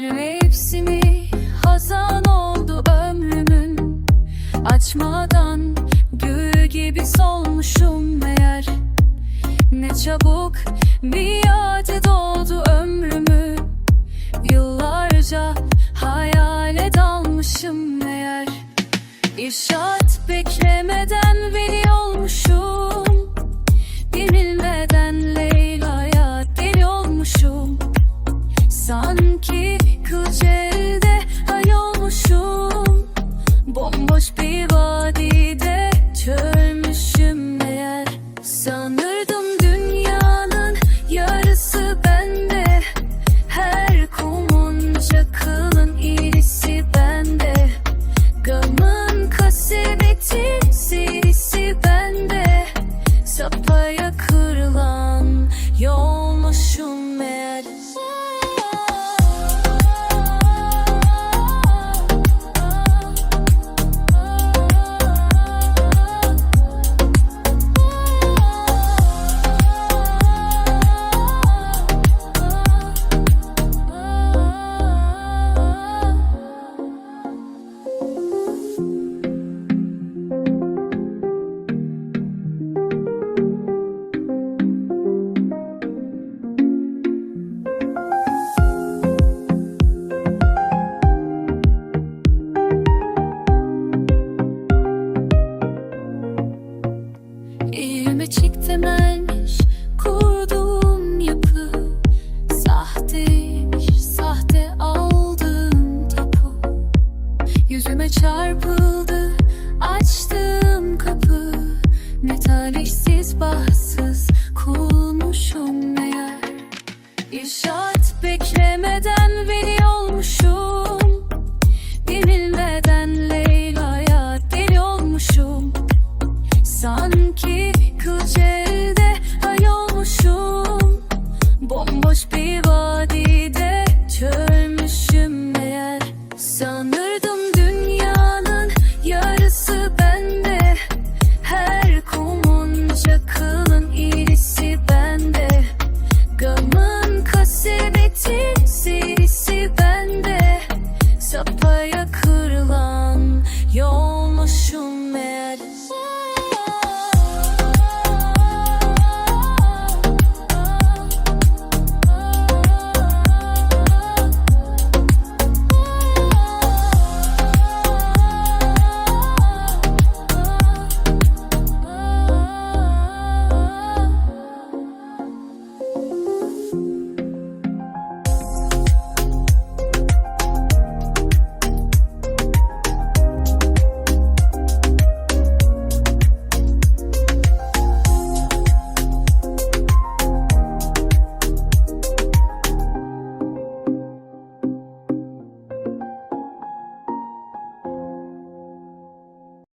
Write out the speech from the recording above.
Güzel mevsimi hazan oldu ömrümün. Açmadan gül gibi solmuşum meğer. Ne çabuk biate doldu ömrümü Yıllarca hayale dalmışım meğer. İşaret beklemeden veli olmuşum. Yenilmeden Leyla'ya deli olmuşum. Sanki kılıç elde Hay olmuşum bir vadide Çölmüşüm meğer. Sanırdım dünyanın yarısı bende. Her kumun çakılın irisi bende. Gamın kaseti Pembeçik temelmiş kurduğum yapı. Sahteymiş sahte aldığım tapu. Yüzüme çarpıldı açtığım kapı. Ne talihsiz bahtsız kulmuşum meğer. İnşaat beklemeden beni Bir vadide çölmüşüm meğer. Sanırdım dünyanın yarısı bende. Her kumunca kılın irisi bende. Gamın kasebetin serisi bende. Sapaya kırılan yolmuşum meğer.